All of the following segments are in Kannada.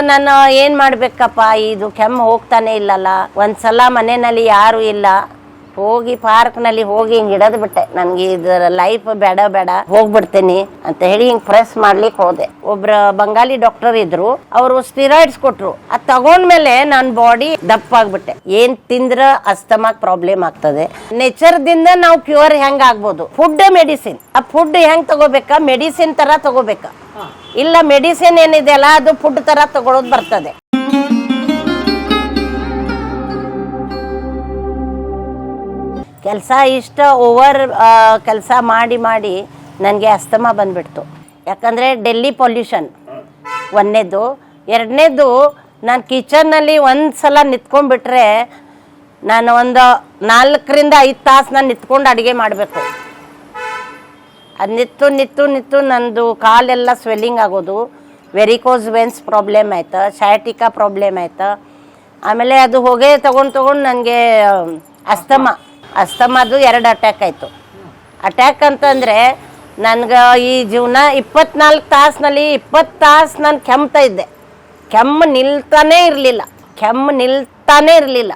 ನಾನು ಏನ್ ಮಾಡ್ಬೇಕಪ್ಪ? ಇದು ಕೆಮ್ಮು ಹೋಗ್ತಾನೆ ಇಲ್ಲಲ್ಲ. ಒಂದ್ಸಲ ಮನೆಯಲ್ಲಿ ಯಾರು ಇಲ್ಲ. ಹೋಗಿ ಪಾರ್ಕ್ನಲ್ಲಿ ಹೋಗಿ ಹಿಂಗ್ ಇಡದ್ ಬಿಟ್ಟೆ. ನನ್ಗೆ ಇದರ ಲೈಫ್ ಬೇಡ ಬೇಡ ಹೋಗ್ಬಿಡ್ತೇನೆ ಅಂತ ಹೇಳಿ ಹಿಂಗ್ ಪ್ರೆಸ್ ಮಾಡ್ಲಿಕ್ಕೆ ಹೋದೆ. ಒಬ್ರ ಬಂಗಾಲಿ ಡಾಕ್ಟರ್ ಇದ್ರು ಅವರು ಸ್ಟಿರಾಯ್ಡ್ಸ್ ಕೊಟ್ರು. ಅದ್ ತಗೊಂಡ್ಮೇಲೆ ನನ್ನ ಬಾಡಿ ದಪ್ಪ ಆಗ್ಬಿಟ್ಟೆ. ಏನ್ ತಿಂದ್ರ ಅಸ್ತಮಾಕ್ ಪ್ರಾಬ್ಲಮ್ ಆಗ್ತದೆ. ನೇಚರ್ ದಿಂದ ನಾವು ಕ್ಯೂರ್ ಹೆಂಗ್ ಆಗ್ಬೋದು? ಫುಡ್ ಮೆಡಿಸಿನ್ ಆ ಫುಡ್ ಹೆಂಗ್ ತಗೋಬೇಕಾ? ಮೆಡಿಸಿನ್ ತರ ತಗೋಬೇಕಾ? ಇಲ್ಲ ಮೆಡಿಸಿನ್ ಏನಿದೆ ಅಲ್ಲ ಅದು ಫುಡ್ ತರ ತಗೊಳೋದು ಬರ್ತದೆ. ಕೆಲಸ ಇಷ್ಟ ಓವರ್ ಕೆಲಸ ಮಾಡಿ ಮಾಡಿ ನನಗೆ ಅಸ್ತಮ ಬಂದ್ಬಿಡ್ತು. ಯಾಕಂದರೆ ಡೆಲ್ಲಿ ಪೊಲ್ಯೂಷನ್. ಒಂದನೇದು. ಎರಡನೇದು, ನಾನು ಕಿಚನ್ನಲ್ಲಿ ಒಂದು ಸಲ ನಿಂತ್ಕೊಂಡ್ಬಿಟ್ರೆ ನಾನು ಒಂದು ನಾಲ್ಕರಿಂದ ಐದು ತಾಸು ನಾನು ನಿಂತ್ಕೊಂಡು ಅಡುಗೆ ಮಾಡಬೇಕು. ಅದು ನಿತ್ತು ನಿತ್ತು ನಿತ್ತು ನಂದು ಕಾಲೆಲ್ಲ ಸ್ವೆಲ್ಲಿಂಗ್ ಆಗೋದು. ವೆರಿಕೋಸ್ ವೆನ್ಸ್ ಪ್ರಾಬ್ಲಮ್ ಆಯ್ತು ಶಯಾಟಿಕಾ ಪ್ರಾಬ್ಲಮ್ ಆಯ್ತು. ಆಮೇಲೆ ಅದು ಹೊಗೆ ತೊಗೊಂಡು ತೊಗೊಂಡು ನನಗೆ ಅಸ್ತಮ. ಅಸ್ತಮದು ಎರಡು ಅಟ್ಯಾಕ್ ಆಯಿತು. ಅಟ್ಯಾಕ್ ಅಂತಂದರೆ ನನ್ಗೆ ಈ ಜೀವನ ಇಪ್ಪತ್ನಾಲ್ಕು ತಾಸಿನಲ್ಲಿ ಇಪ್ಪತ್ತು ತಾಸು ನಾನು ಕೆಮ್ತಾ ಇದ್ದೆ. ಕೆಮ್ಮು ನಿಲ್ತಾನೇ ಇರಲಿಲ್ಲ. ಕೆಮ್ಮು ನಿಲ್ತಾನೇ ಇರಲಿಲ್ಲ.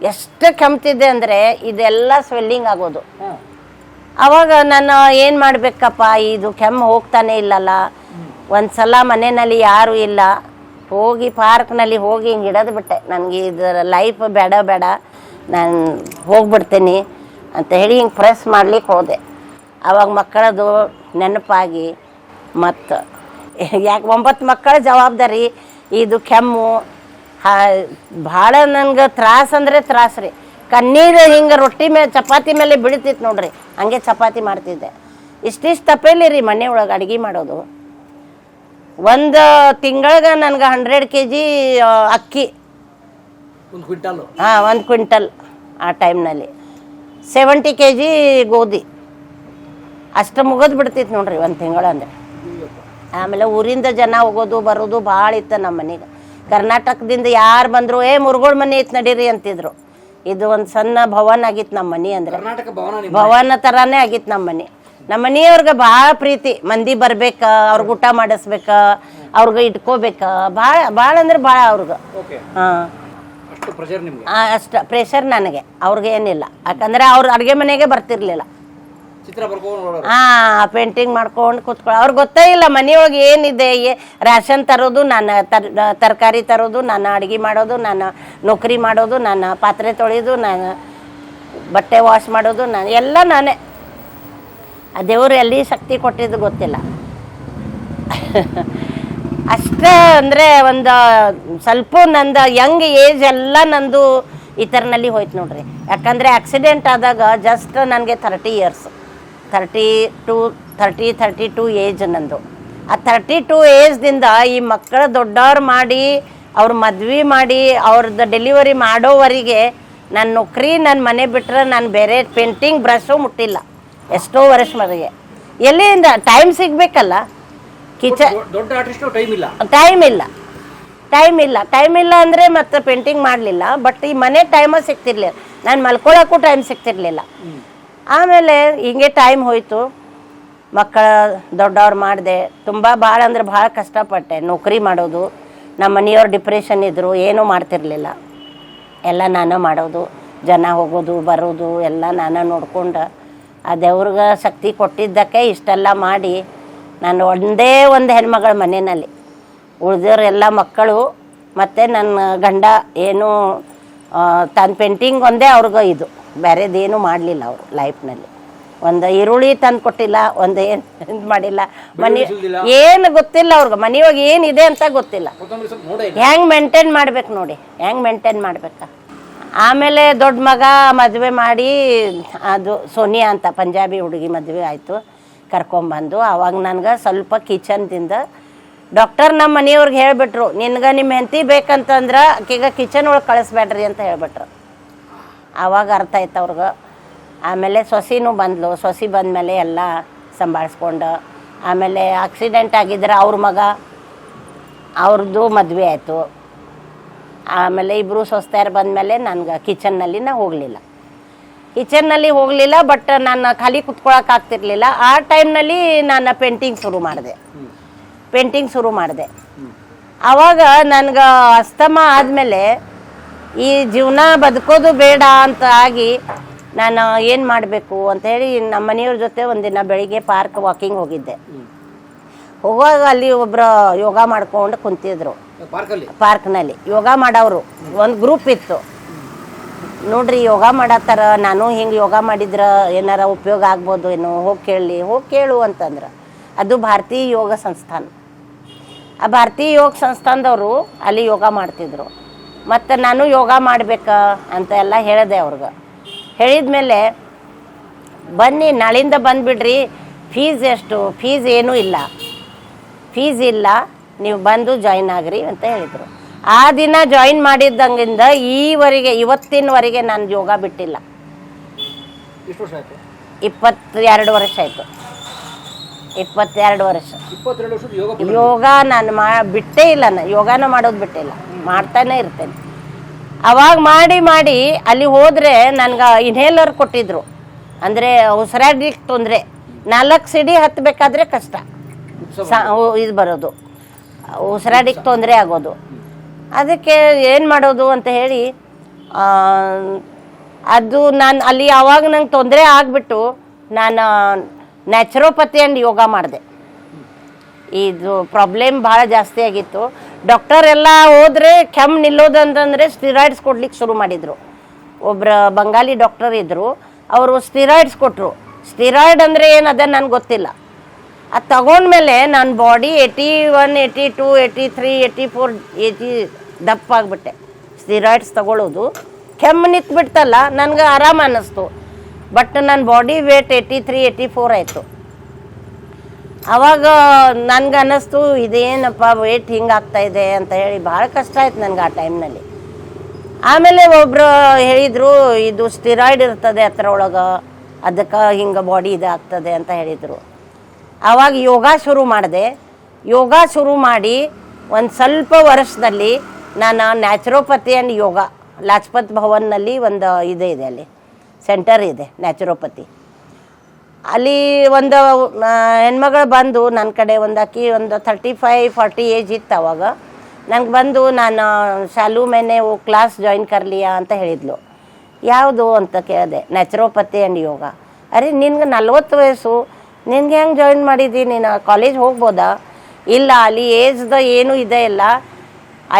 ಎಷ್ಟು ಕೆಮ್ತಿದ್ದೆ ಅಂದರೆ ಇದೆಲ್ಲ ಸ್ವೆಲ್ಲಿಂಗ್ ಆಗೋದು. ಅವಾಗ ನಾನು ಏನು ಮಾಡಬೇಕಪ್ಪ ಇದು ಕೆಮ್ಮು ಹೋಗ್ತಾನೆ ಇಲ್ಲಲ್ಲ. ಒಂದ್ಸಲ ಮನೆಯಲ್ಲಿ ಯಾರೂ ಇಲ್ಲ. ಹೋಗಿ ಪಾರ್ಕ್ನಲ್ಲಿ ಹೋಗಿ ಹಿಂಗೆ ಇಡೋದು ಬಿಟ್ಟೆ. ನನಗೆ ಇದರ ಲೈಫ್ ಬೇಡ ಬೇಡ. ನಾನು ಹೋಗ್ಬಿಡ್ತೀನಿ ಅಂತ ಹೇಳಿ ಹಿಂಗೆ ಪ್ರೆಸ್ ಮಾಡ್ಲಿಕ್ಕೆ ಹೋದೆ. ಅವಾಗ ಮಕ್ಕಳದು ನೆನಪಾಗಿ ಮತ್ತು ಯಾಕೆ ಒಂಬತ್ತು ಮಕ್ಕಳ ಜವಾಬ್ದಾರಿ ಇದು ಕೆಮ್ಮು ಭಾಳ ನನಗೆ ತ್ರಾಸ ಅಂದರೆ ತ್ರಾಸ ರೀ. ಕಣ್ಣೀರು ಹಿಂಗೆ ರೊಟ್ಟಿ ಮೇಲೆ ಚಪಾತಿ ಮೇಲೆ ಬೀಳ್ತಿತ್ತು ನೋಡ್ರಿ, ಹಂಗೆ ಚಪಾತಿ ಮಾಡ್ತಿದ್ದೆ. ಇಷ್ಟಿಷ್ಟು ತಪ್ಪೇಲಿ ರೀ ಮನೆ ಒಳಗೆ ಅಡುಗೆ ಮಾಡೋದು. ಒಂದು ತಿಂಗಳಿಗೆ ನನಗೆ ಹಂಡ್ರೆಡ್ ಕೆ ಜಿ ಅಕ್ಕಿ ಒಂದು ಕ್ವಿಂಟಾಲು ಹಾಂ ಒಂದು ಕ್ವಿಂಟಲ್ ಆ ಟೈಮ್ನಲ್ಲಿ. ಸೆವೆಂಟಿ ಕೆ ಜಿ ಗೋಧಿ. ಅಷ್ಟು ಮುಗಿದು ಬಿಡ್ತಿತ್ತು ನೋಡ್ರಿ ಒಂದು ತಿಂಗಳು ಅಂದರೆ. ಆಮೇಲೆ ಊರಿಂದ ಜನ ಹೋಗೋದು ಬರೋದು ಭಾಳ ಇತ್ತು ನಮ್ಮ ಮನೆಗೆ. ಕರ್ನಾಟಕದಿಂದ ಯಾರು ಬಂದರು ಏ ಮುರುಗೋಳ ಮನೆ ಐತೆ ನಡೀರಿ ಅಂತಿದ್ರು. ಇದು ಒಂದು ಸಣ್ಣ ಭವನ ಆಗಿತ್ತು ನಮ್ಮ ಮನೆ ಅಂದರೆ. ಭವನ ಥರನೇ ಆಗಿತ್ತು ನಮ್ಮ ಮನೆ. ನಮ್ಮ ಮನೆಯವ್ರಿಗೆ ಭಾಳ ಪ್ರೀತಿ. ಮಂದಿ ಬರಬೇಕು ಅವ್ರಿಗೆ ಊಟ ಮಾಡಿಸ್ಬೇಕು ಅವ್ರಿಗೆ ಇಟ್ಕೋಬೇಕು. ಭಾಳ ಭಾಳ ಅಂದ್ರೆ ಭಾಳ ಅವ್ರಿಗೆ. ಹಾಂ. ಅಷ್ಟು ಪ್ರೆಷರ್ ನನಗೆ ಅವ್ರಿಗೆ ಏನಿಲ್ಲ. ಯಾಕಂದ್ರೆ ಅವ್ರು ಅಡುಗೆ ಮನೆಗೆ ಬರ್ತಿರ್ಲಿಲ್ಲ. ಹಾ ಪೇಂಟಿಂಗ್ ಮಾಡ್ಕೊಂಡು ಕೂತ್ಕೊಳ್ಳೋ ಅವ್ರಿಗೆ ಗೊತ್ತೇ ಇಲ್ಲ ಮನೆಯೊಳಗೆ ಏನಿದೆ ರೇಷನ್ ತರೋದು ನಾನು ತರ್ ತರಕಾರಿ ತರೋದು ನಾನು ಅಡುಗೆ ಮಾಡೋದು ನಾನು ನೌಕರಿ ಮಾಡೋದು ನಾನು ಪಾತ್ರೆ ತೊಳೆಯೋದು ನಾನು ಬಟ್ಟೆ ವಾಶ್ ಮಾಡೋದು ನಾನು ಎಲ್ಲ ನಾನೇ. ಆ ದೇವರು ಎಲ್ಲಿ ಶಕ್ತಿ ಕೊಟ್ಟಿದ್ದು ಗೊತ್ತಿಲ್ಲ. ಅಷ್ಟೇ ಅಂದರೆ ಒಂದು ಸ್ವಲ್ಪ ನಂದು ಯಂಗ್ ಏಜ್ ಎಲ್ಲ ನಂದು ಈ ಥರನಲ್ಲಿ ಹೋಯ್ತು ನೋಡ್ರಿ. ಯಾಕಂದರೆ ಆಕ್ಸಿಡೆಂಟ್ ಆದಾಗ ಜಸ್ಟ್ ನನಗೆ thirty years thirty two thirty thirty two age ನಂದು. ಆ ಥರ್ಟಿ ಟು ಏಜ್ದಿಂದ ಈ ಮಕ್ಕಳು ದೊಡ್ಡವ್ರು ಮಾಡಿ, ಅವ್ರ ಮದ್ವೆ ಮಾಡಿ ಅವ್ರದ್ದು ಡೆಲಿವರಿ ಮಾಡೋವರೆಗೆ ನನ್ನ ನೌಕರಿ ನನ್ನ ಮನೆ ಬಿಟ್ಟರೆ ನಾನು ಬೇರೆ ಪೇಂಟಿಂಗ್ ಬ್ರಷು ಮುಟ್ಟಿಲ್ಲ. ಎಷ್ಟೋ ವರ್ಷ ಮರೆಗೆ ಎಲ್ಲಿಂದ? ಟೈಮ್ ಸಿಗಬೇಕಲ್ಲ. ಕಿಚನ್ ದೊಡ್ಡ ಆರ್ಟಿಸ್ಟು ಟೈಮ್ ಇಲ್ಲ. ಟೈಮ್ ಇಲ್ಲ. ಟೈಮ್ ಇಲ್ಲ. ಟೈಮ್ ಇಲ್ಲ ಅಂದರೆ ಮತ್ತೆ ಪೇಂಟಿಂಗ್ ಮಾಡಲಿಲ್ಲ ಬಟ್ ಈ ಮನೆ ಟೈಮ ಸಿಗ್ತಿರ್ಲಿಲ್ಲ. ನಾನು ಮಲ್ಕೊಳ್ಳೋಕ್ಕೂ ಟೈಮ್ ಸಿಗ್ತಿರ್ಲಿಲ್ಲ. ಆಮೇಲೆ ಹಿಂಗೆ ಟೈಮ್ ಹೋಯಿತು. ಮಕ್ಕಳ ದೊಡ್ಡವ್ರು ಮಾಡಿದೆ. ತುಂಬ ಭಾಳ ಅಂದ್ರೆ ಭಾಳ ಕಷ್ಟಪಟ್ಟೆ. ನೌಕರಿ ಮಾಡೋದು. ನಮ್ಮ ಮನೆಯವ್ರು ಡಿಪ್ರೆಷನ್ ಇದ್ದರು ಏನೂ ಮಾಡ್ತಿರ್ಲಿಲ್ಲ. ಎಲ್ಲ ನಾನು ಮಾಡೋದು. ಜನ ಹೋಗೋದು ಬರೋದು ಎಲ್ಲ ನಾನು ನೋಡ್ಕೊಂಡು. ಆ ದೇವ್ರಿಗೆ ಶಕ್ತಿ ಕೊಟ್ಟಿದ್ದಕ್ಕೆ ಇಷ್ಟೆಲ್ಲ ಮಾಡಿ ನಾನು ಒಂದೇ ಒಂದು ಹೆಣ್ಮಗಳ ಮನೆಯಲ್ಲಿ. ಉಳಿದವರೆಲ್ಲ ಮಕ್ಕಳು ಮತ್ತು ನನ್ನ ಗಂಡ ಏನು ತನ್ನ ಪೇಂಟಿಂಗ್ ಒಂದೇ ಅವ್ರಿಗೆ ಇದು. ಬೇರೆದೇನು ಮಾಡಲಿಲ್ಲ ಅವರು ಲೈಫ್ನಲ್ಲಿ. ಒಂದು ಈರುಳ್ಳಿ ತಂದು ಕೊಟ್ಟಿಲ್ಲ ಒಂದು ಏನು ಇದು ಮಾಡಿಲ್ಲ. ಮನೆ ಏನು ಗೊತ್ತಿಲ್ಲ ಅವ್ರಿಗೆ. ಮನೆಯೊಳಗೆ ಏನಿದೆ ಅಂತ ಗೊತ್ತಿಲ್ಲ. ಹೆಂಗೆ ಮೇಂಟೈನ್ ಮಾಡ್ಬೇಕು ನೋಡಿ. ಹೆಂಗೆ ಮೇಂಟೈನ್ ಮಾಡ್ಬೇಕ? ಆಮೇಲೆ ದೊಡ್ಡ ಮಗ ಮದುವೆ ಮಾಡಿ ಅದು ಸೋನಿಯಾ ಅಂತ ಪಂಜಾಬಿ ಹುಡುಗಿ ಮದುವೆ ಆಯಿತು. ಕರ್ಕೊಂಬಂದು. ಅವಾಗ ನನಗೆ ಸ್ವಲ್ಪ ಕಿಚನ್ದಿಂದ ಡಾಕ್ಟರ್ ನಮ್ಮ ಮನೆಯವ್ರಿಗೆ ಹೇಳಿಬಿಟ್ರು, ನಿನ್ಗೆ ನಿಮ್ಮ ಹೆಂಡತಿ ಬೇಕಂತಂದ್ರೆ ಆಕೆಗೆ ಕಿಚನ್ ಒಳಗೆ ಕಳಿಸ್ಬೇಡ್ರಿ ಅಂತ ಹೇಳ್ಬಿಟ್ರು. ಆವಾಗ ಅರ್ಥ ಆಯ್ತು ಅವ್ರಿಗೆ. ಆಮೇಲೆ ಸೊಸಿನೂ ಬಂದ್ಲು. ಸೊಸಿ ಬಂದಮೇಲೆ ಎಲ್ಲ ಸಂಭಾಳಿಸ್ಕೊಂಡು. ಆಮೇಲೆ ಆಕ್ಸಿಡೆಂಟ್ ಆಗಿದ್ರೆ ಅವ್ರ ಮಗ ಅವ್ರದ್ದು ಮದುವೆ ಆಯಿತು. ಆಮೇಲೆ ಇಬ್ಬರು ಸ್ವಸ್ಥರು ಬಂದಮೇಲೆ ನನಗೆ ಕಿಚನ್ನಲ್ಲಿ ನಾ ಹೋಗಲಿಲ್ಲ. ಕಿಚನ್ನಲ್ಲಿ ಹೋಗಲಿಲ್ಲ ಬಟ್ ನಾನು ಖಾಲಿ ಕುತ್ಕೊಳಕ್ಕೆ ಆಗ್ತಿರ್ಲಿಲ್ಲ. ಆ ಟೈಮ್ನಲ್ಲಿ ನಾನು ಪೇಂಟಿಂಗ್ ಶುರು ಮಾಡಿದೆ. ಪೇಂಟಿಂಗ್ ಶುರು ಮಾಡಿದೆ. ಆವಾಗ ನನಗೆ ಅಸ್ತಮ ಆದಮೇಲೆ ಈ ಜೀವನ ಬದುಕೋದು ಬೇಡ ಅಂತ ಆಗಿ ನಾನು ಏನು ಮಾಡಬೇಕು ಅಂತೇಳಿ ನಮ್ಮ ಮನೆಯವ್ರ ಜೊತೆ ಒಂದಿನ ಬೆಳಿಗ್ಗೆ ಪಾರ್ಕ್ ವಾಕಿಂಗ್ ಹೋಗಿದ್ದೆ. ಹೋಗುವಾಗ ಅಲ್ಲಿ ಒಬ್ಬರು ಯೋಗ ಮಾಡ್ಕೊಂಡು ಕುಂತಿದ್ರು. ಪಾರ್ಕ್ನಲ್ಲಿ ಯೋಗ ಮಾಡೋರು ಒಂದು ಗ್ರೂಪ್ ಇತ್ತು. ನೋಡ್ರಿ, ಯೋಗ ಮಾಡತ್ತಾರ, ನಾನು ಹಿಂಗೆ ಯೋಗ ಮಾಡಿದ್ರೆ ಏನಾರ ಉಪಯೋಗ ಆಗ್ಬೋದು ಏನೋ, ಹೋಗಿ ಕೇಳಲಿ ಹೋಗಿ ಕೇಳು ಅಂತಂದ್ರೆ. ಅದು ಭಾರತೀಯ ಯೋಗ ಸಂಸ್ಥಾನ. ಆ ಭಾರತೀಯ ಯೋಗ ಸಂಸ್ಥಾನದವರು ಅಲ್ಲಿ ಯೋಗ ಮಾಡ್ತಿದ್ರು. ಮತ್ತು ನಾನು ಯೋಗ ಮಾಡಬೇಕಾ ಅಂತ ಎಲ್ಲ ಹೇಳಿದೆ ಅವ್ರಿಗೆ. ಹೇಳಿದ್ಮೇಲೆ, ಬನ್ನಿ, ನಾಳಿಂದ ಬಂದುಬಿಡ್ರಿ, ಫೀಸ್ ಎಷ್ಟು, ಫೀಸ್ ಏನೂ ಇಲ್ಲ. ಫೀಸ್ ಇಲ್ಲ, ನೀವು ಬಂದು ಜಾಯಿನ್ ಆಗ್ರಿ ಅಂತ ಹೇಳಿದರು. ಆ ದಿನ ಜಾಯಿನ್ ಮಾಡಿದ್ದಂಗಿಂದ ಈವರೆಗೆ ಇವತ್ತಿನವರೆಗೆ ನಾನು ಯೋಗ ಬಿಟ್ಟಿಲ್ಲ. ಇಪ್ಪತ್ತೆರಡು ವರ್ಷ ಆಯಿತು. ಇಪ್ಪತ್ತೆರಡು ವರ್ಷ. ಯೋಗ ನಾನು ಮಾ ಬಿಟ್ಟೇ ಇಲ್ಲ ನಾನು ಯೋಗಾನ ಮಾಡೋದು ಬಿಟ್ಟಿಲ್ಲ. ಮಾಡ್ತಾನೆ ಇರ್ತೇನೆ. ಅವಾಗ ಮಾಡಿ ಮಾಡಿ ಅಲ್ಲಿ ಹೋದರೆ ನನ್ಗೆ ಇನ್ಹೇಲರ್ ಕೊಟ್ಟಿದ್ರು. ಅಂದರೆ ಉಸಿರಾಡ್ಲಿಕ್ಕೆ ತೊಂದರೆ. ನಾಲ್ಕು ಸಿಡಿ ಹತ್ತಬೇಕಾದ್ರೆ ಕಷ್ಟ. ಇದು ಬರೋದು. ಉಸಿರಾಡಿಕ್ ತೊಂದರೆ ಆಗೋದು. ಅದಕ್ಕೆ ಏನು ಮಾಡೋದು ಅಂತ ಹೇಳಿ ಅದು ನಾನು ಅಲ್ಲಿ ಯಾವಾಗ ನಂಗೆ ತೊಂದರೆ ಆಗಿಬಿಟ್ಟು ನಾನು ನ್ಯಾಚುರೋಪತಿ ಆ್ಯಂಡ್ ಯೋಗ ಮಾಡಿದೆ. ಇದು ಪ್ರಾಬ್ಲಮ್ ಭಾಳ ಜಾಸ್ತಿ ಆಗಿತ್ತು. ಡಾಕ್ಟರ್ ಎಲ್ಲ ಹೋದರೆ ಕೆಮ್ಮು ನಿಲ್ಲೋದಂತಂದರೆ ಸ್ಟಿರಾಯ್ಡ್ಸ್ ಕೊಡ್ಲಿಕ್ಕೆ ಶುರು ಮಾಡಿದರು. ಒಬ್ಬರ ಬಂಗಾಲಿ ಡಾಕ್ಟರ್ ಇದ್ದರು ಅವರು ಸ್ಟಿರಾಯ್ಡ್ಸ್ ಕೊಟ್ಟರು ಸ್ಟಿರಾಯ್ಡ್ ಅಂದರೆ ಏನದ ನನಗೆ ಗೊತ್ತಿಲ್ಲ. ಅದು ತಗೊಂಡ್ಮೇಲೆ ನನ್ನ body eighty one eighty two eighty three eighty four eighty ದಪ್ಪ ಆಗಿಬಿಟ್ಟೆ. ಸ್ಟಿರಾಯ್ಡ್ಸ್ ತಗೊಳ್ಳೋದು ಕೆಮ್ಮು ನಿಂತ್ಬಿಡ್ತಲ್ಲ, ನನಗೆ ಆರಾಮ ಅನ್ನಿಸ್ತು. ಬಟ್ ನನ್ನ body weight eighty three eighty four ಆಯಿತು. ಅವಾಗ ನನಗೆ ಅನ್ನಿಸ್ತು, ಇದೇನಪ್ಪ ವೇಟ್ ಹಿಂಗೆ ಆಗ್ತಾ ಇದೆ ಅಂತ ಹೇಳಿ ಭಾಳ ಕಷ್ಟ ಆಯ್ತು ನನಗೆ ಆ ಟೈಮ್ನಲ್ಲಿ ಆಮೇಲೆ ಒಬ್ಬರು ಹೇಳಿದರು, ಇದು ಸ್ಟಿರಾಯ್ಡ್ ಇರ್ತದೆ ಹತ್ರ ಒಳಗೆ ಅದಕ್ಕೆ ಹಿಂಗೆ ಬಾಡಿ ಇದಾಗ್ತದೆ ಅಂತ ಹೇಳಿದರು. ಆವಾಗ ಯೋಗ ಶುರು ಮಾಡಿದೆ. ಯೋಗ ಶುರು ಮಾಡಿ ಒಂದು ಸ್ವಲ್ಪ ವರ್ಷದಲ್ಲಿ ನಾನು ನ್ಯಾಚುರೋಪತಿ ಆ್ಯಂಡ್ ಯೋಗ, ಲಾಜ್ಪತ್ ಭವನ್ನಲ್ಲಿ ಒಂದು ಇದೆ ಇದೆ ಅಲ್ಲಿ, ಸೆಂಟರ್ ಇದೆ ನ್ಯಾಚುರೋಪತಿ. ಅಲ್ಲಿ ಒಂದು ಹೆಣ್ಮಗಳು ಬಂದು ನನ್ನ ಕಡೆ ಒಂದು ಅಕ್ಕಿ ಒಂದು ಥರ್ಟಿ ಫೈವ್ ಫಾರ್ಟಿ ಏಜ್ ಇತ್ತು ಅವಾಗ. ನನಗೆ ಬಂದು ನಾನು ಶಾಲು ಮೇನೆ ಓ ಕ್ಲಾಸ್ ಜಾಯಿನ್ ಕರ್ಲಿಯಾ ಅಂತ ಹೇಳಿದ್ಲು. ಯಾವುದು ಅಂತ ಕೇಳಿದೆ ನ್ಯಾಚುರೋಪತಿ ಆ್ಯಂಡ್ ಯೋಗ. ಅರೆ ನಿನ್ಗೆ ನಲ್ವತ್ತು ವಯಸ್ಸು ನಿನ್ಗೆ ಹೆಂಗೆ ಜಾಯಿನ್ ಮಾಡಿದ್ದಿ ನೀನು ಕಾಲೇಜ್ ಹೋಗ್ಬೋದಾ? ಇಲ್ಲ, ಅಲ್ಲಿ ಏಜ್ದ ಏನು ಇದೆ ಇಲ್ಲ.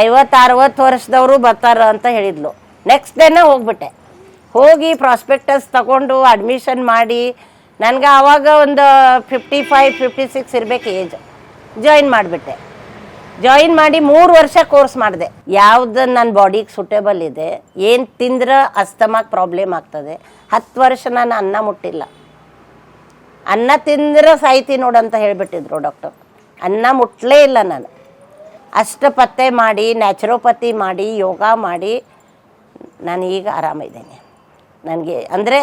ಐವತ್ತು ಅರವತ್ತು ವರ್ಷದವರು ಬರ್ತಾರ ಅಂತ ಹೇಳಿದ್ಲು. ನೆಕ್ಸ್ಟ್ ಡೇನೇ ಹೋಗ್ಬಿಟ್ಟೆ. ಹೋಗಿ ಪ್ರಾಸ್ಪೆಕ್ಟಸ್ ತಗೊಂಡು ಅಡ್ಮಿಷನ್ ಮಾಡಿ, ನನಗೆ ಆವಾಗ ಒಂದು ಫಿಫ್ಟಿ ಫೈವ್ ಫಿಫ್ಟಿ ಸಿಕ್ಸ್ ಇರಬೇಕು ಏಜ್ ಜಾಯಿನ್ ಮಾಡಿಬಿಟ್ಟೆ. ಜಾಯಿನ್ ಮಾಡಿ ಮೂರು ವರ್ಷ ಕೋರ್ಸ್ ಮಾಡಿದೆ. ಯಾವ್ದು ನನ್ನ ಬಾಡಿಗೆ ಸೂಟೇಬಲ್ ಇದೆ, ಏನು ತಿಂದ್ರೆ ಅಸ್ತಮಾಕ್ ಪ್ರಾಬ್ಲಮ್ ಆಗ್ತದೆ, ಹತ್ತು ವರ್ಷ ನಾನು ಅನ್ನ ಮುಟ್ಟಿಲ್ಲ. ಅನ್ನ ತಿಂದ್ರೆ ಸಾಯ್ತಿ ನೋಡಂತ ಹೇಳಿಬಿಟ್ಟಿದ್ರು ಡಾಕ್ಟರ್. ಅನ್ನ ಮುಟ್ಲೇ ಇಲ್ಲ ನಾನು. ಅಷ್ಟು ಪತ್ತೆ ಮಾಡಿ, ನ್ಯಾಚುರೋಪತಿ ಮಾಡಿ, ಯೋಗ ಮಾಡಿ ನಾನು ಈಗ ಆರಾಮಿದ್ದೇನೆ. ನನಗೆ ಅಂದರೆ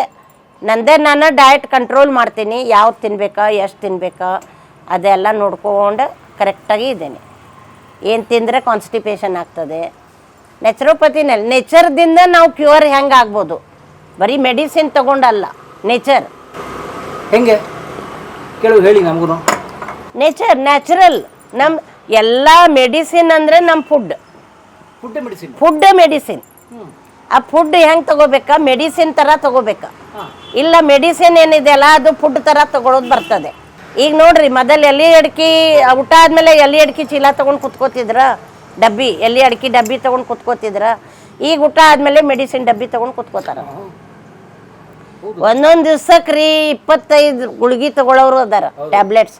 ನಂದೇ ನಾನು ಡಯಟ್ ಕಂಟ್ರೋಲ್ ಮಾಡ್ತೀನಿ. ಯಾವ್ದು ತಿನ್ಬೇಕಾ, ಎಷ್ಟು ತಿನ್ಬೇಕಾ, ಅದೆಲ್ಲ ನೋಡ್ಕೊಂಡು ಕರೆಕ್ಟಾಗಿ ಇದ್ದೇನೆ. ಏನು ತಿಂದರೆ ಕಾನ್ಸ್ಟಿಪೇಷನ್ ಆಗ್ತದೆ. ನ್ಯಾಚುರೋಪತಿನಲ್ಲಿ ನೇಚರ್ದಿಂದ ನಾವು ಕ್ಯೂರ್ ಹೆಂಗೆ ಆಗ್ಬೋದು? ಬರೀ ಮೆಡಿಸಿನ್ ತಗೊಂಡಲ್ಲ ನೇಚರ್ ಹೆಂಗೆ? ಕೆಲವು ಹೇಳಿ ನಮಗೂ ನೇಚರ್ ನ್ಯಾಚುರಲ್ ನಮ್ಮ ಎಲ್ಲ ಮೆಡಿಸಿನ್ ಅಂದರೆ ನಮ್ಮ food food medicine food medicine ಆ ಫುಡ್ ಹೆಂಗೆ ತಗೋಬೇಕಾ? ಮೆಡಿಸಿನ್ ಥರ ತಗೋಬೇಕಾ. ಇಲ್ಲ ಮೆಡಿಸಿನ್ ಏನಿದೆಯಲ್ಲ ಅದು ಫುಡ್ ಥರ ತಗೊಳೋದು ಬರ್ತದೆ. ಈಗ ನೋಡ್ರಿ ಮೊದಲು ಎಲೆ ಅಡಿಕೆ ಊಟ ಆದಮೇಲೆ ಎಲೆ ಅಡಿಕೆ ಚೀಲ ತೊಗೊಂಡು ಕುತ್ಕೋತಿದ್ರ ಡಬ್ಬಿ ಎಲೆ ಅಡಿಕೆ ಡಬ್ಬಿ ತೊಗೊಂಡು ಕುತ್ಕೋತಿದ್ರ ಈಗ ಊಟ ಆದಮೇಲೆ ಮೆಡಿಸಿನ್ ಡಬ್ಬಿ ತೊಗೊಂಡು ಕುತ್ಕೋತಾರ. ಒಂದೊಂದು ದಿವ್ಸಕ್ಕೆ ರೀ ಇಪ್ಪತ್ತೈದು ಗುಳಿಗೆ ತಗೊಳ್ಳೋರು ಅದಾರ ಟ್ಯಾಬ್ಲೆಟ್ಸ್.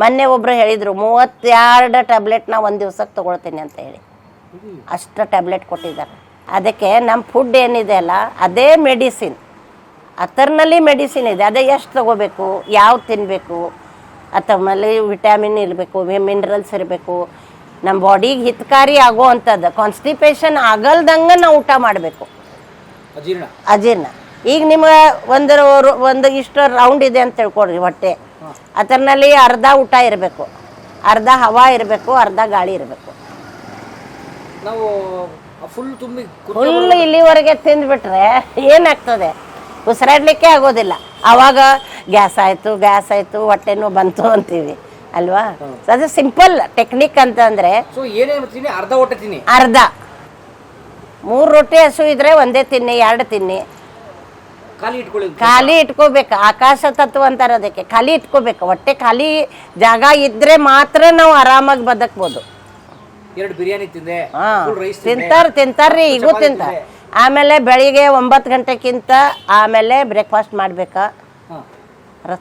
ಮೊನ್ನೆ ಒಬ್ರು ಹೇಳಿದ್ರು ಮೂವತ್ತೆರಡು ಟ್ಯಾಬ್ಲೆಟ್ ನಾ ಒಂದು ದಿವ್ಸಕ್ಕೆ ತಗೊಳ್ತೀನಿ ಅಂತ ಹೇಳಿ. ಅಷ್ಟು ಟ್ಯಾಬ್ಲೆಟ್ ಕೊಟ್ಟಿದ್ದಾರೆ. ಅದಕ್ಕೆ ನಮ್ಮ ಫುಡ್ ಏನಿದೆ ಅಲ್ಲ ಅದೇ ಮೆಡಿಸಿನ್. ಅತರ್ನಲ್ಲಿ ಮೆಡಿಸಿನ್ ಇದೆ ಅದೇ ಎಷ್ಟು ತಗೋಬೇಕು ಯಾವ ತಿನ್ನಬೇಕು ಅಥವಾ ವಿಟಮಿನ್ ಇರಬೇಕು ಮಿನರಲ್ಸ್ ಇರಬೇಕು. ನಮ್ಮ ಬಾಡಿಗೆ ಹಿತಕಾರಿ ಆಗೋ ಅಂಥದ್ದು. ಕಾನ್ಸ್ಟಿಪೇಷನ್ ಆಗಲ್ದಂಗೆ ನಾವು ಊಟ ಮಾಡಬೇಕು. ಅಜೀರ್ಣ. ಅಜೀರ್ಣ. ಈಗ ನಿಮ್ಗೆ ಒಂದು ರೋ- ಒಂದು ಇಷ್ಟು ರೌಂಡ್ ಇದೆ ಅಂತ ತಿಳ್ಕೊಡ್ರಿ ಹೊಟ್ಟೆ. ಅದರಲ್ಲಿ ಅರ್ಧ ಊಟ ಇರಬೇಕು. ಅರ್ಧ ಹವಾ ಇರಬೇಕು ಅರ್ಧ ಗಾಳಿ ಇರಬೇಕು. ನಾವು ಫುಲ್ ತುಂಬಿ ಫುಲ್ ಇಲ್ಲಿವರೆಗೆ ತಿಂದ್ಬಿಟ್ರೆ ಏನಾಗ್ತದೆ? ಉಸಿರಾಡ್ಲಿಕ್ಕೆ ಆಗೋದಿಲ್ಲ. ಆವಾಗ ಗ್ಯಾಸ್ ಆಯಿತು ಗ್ಯಾಸ್ ಆಯಿತು ಹೊಟ್ಟೆನೂ ಬಂತು ಅಂತೀವಿ. ಅಲ್ವಾ? ಅದು ಸಿಂಪಲ್ ಟೆಕ್ನಿಕ್ ಅಂತ ಅಂದರೆ ಅರ್ಧ ಹೊಟ್ಟೆ ತಿನ್ನಿ. ಅರ್ಧ. ಮೂರು ರೊಟ್ಟಿ ಹಸು ಇದ್ರೆ ಒಂದೇ ತಿನ್ನಿ ಎರಡು ತಿನ್ನಿ. ಖಾಲಿ ಇಟ್ಕೋಬೇಕು. ಆಕಾಶ ತತ್ವ ಅಂತಾರೆ ಅದಕ್ಕೆ. ಖಾಲಿ ಇಟ್ಕೋಬೇಕು. ಹೊಟ್ಟೆ ಖಾಲಿ ಜಾಗ ಇದ್ರೆ ಮಾತ್ರ ನಾವು ಆರಾಮಾಗಿ ಬದುಕ್ಬೋದು. ಎರಡು ಬಿರಿಯಾನಿ ತಿಂದೆ ತಿಂತಾರ ತಿಂತಾರ್ರಿ ಈಗೂ ತಿಂತಾರ. ಆಮೇಲೆ ಬೆಳಿಗ್ಗೆ ಒಂಬತ್ತು ಗಂಟೆಗಿಂತ ಆಮೇಲೆ ಬ್ರೇಕ್ಫಾಸ್ಟ್ ಮಾಡ್ಬೇಕು.